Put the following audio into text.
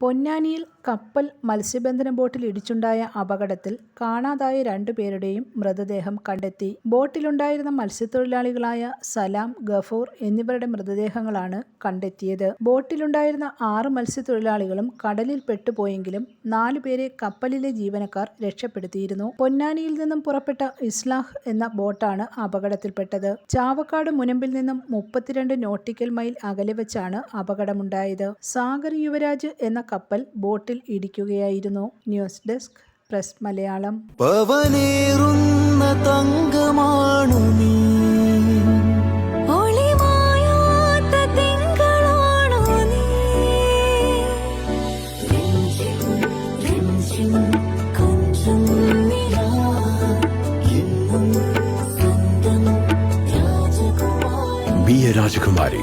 പൊന്നാനിയിൽ കപ്പൽ മത്സ്യബന്ധന ബോട്ടിൽ ഇടിച്ചുണ്ടായ അപകടത്തിൽ കാണാതായ രണ്ടുപേരുടെയും മൃതദേഹം കണ്ടെത്തി. ബോട്ടിലുണ്ടായിരുന്ന മത്സ്യത്തൊഴിലാളികളായ സലാം ഗഫൂർ എന്നിവരുടെ മൃതദേഹങ്ങളാണ് കണ്ടെത്തിയത്. ബോട്ടിലുണ്ടായിരുന്ന ആറ് മത്സ്യത്തൊഴിലാളികളും കടലിൽ പെട്ടുപോയെങ്കിലും നാലുപേരെ കപ്പലിലെ ജീവനക്കാർ രക്ഷപ്പെടുത്തിയിരുന്നു. പൊന്നാനിയിൽ നിന്നും പുറപ്പെട്ട ഇസ്ലാഹ് എന്ന ബോട്ടാണ് അപകടത്തിൽപ്പെട്ടത്. ചാവക്കാട് മുനമ്പിൽ നിന്നും മുപ്പത്തിരണ്ട് നോട്ടിക്കൽ മൈൽ അകലെ വെച്ചാണ് അപകടമുണ്ടായത്. സാഗർ യുവരാജ് എന്ന കപ്പൽ ബോട്ടിൽ ഇടിക്കുകയായിരുന്നു ന്യൂസ് ഡെസ്ക് പ്രസ് മലയാളം പവനേറുന്ന തങ്കമാണു നീ രാജകുമാരി